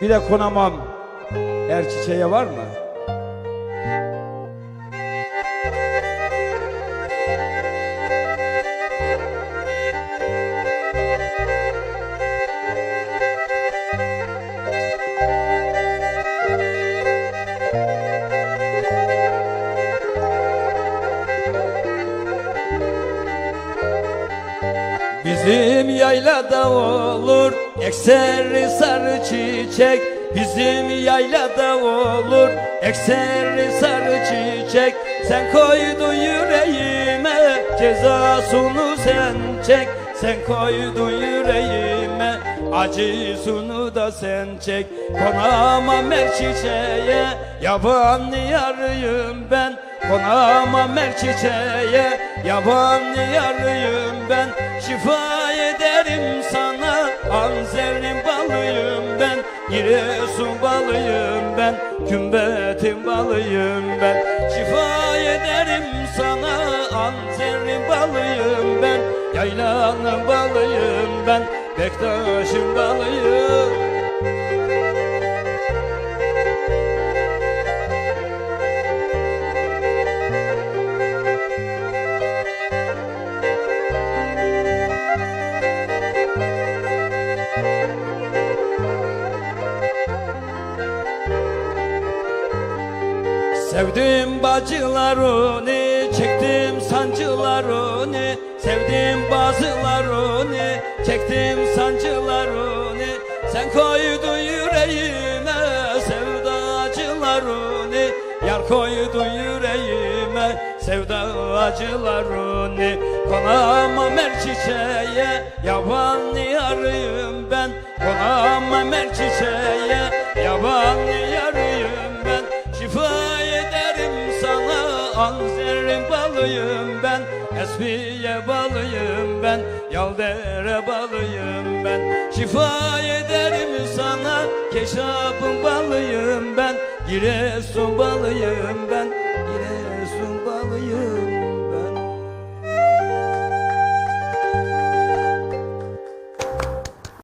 Bir de konamam er çiçeğe var mı? Bizim yaylada olur ekseri sarı çiçek. Bizim yaylada olur ekseri sarı çiçek. Sen koydun yüreğime cezasını sen çek. Sen koydun yüreğime acısını da sen çek. Konamam her çiçeğe yaban yarıyım ben Konamam her çiçeğe yaban yarıyım ben. Şifa ederim sana Anzer'in balıyım ben. Giresun balıyım ben Kümbetin balıyım ben. Şifa ederim sana Anzer'in balıyım ben. Yaylanın balıyım ben Bektaş'ın balıyım Sevdim bacılarını, çektim sancılarını Sevdim bazılarını, çektim sancılarını Sen koydun yüreğime sevda acılarını Yar koydun yüreğime sevda acılarını Konamam her çiçeğe, yaban yarıyım ben. Konamam her çiçeğe, Anzer'in balıyım ben Esfiye balıyım ben Yaldere balıyım ben. Şifa ederim sana Keşapın balıyım ben Giresun balıyım ben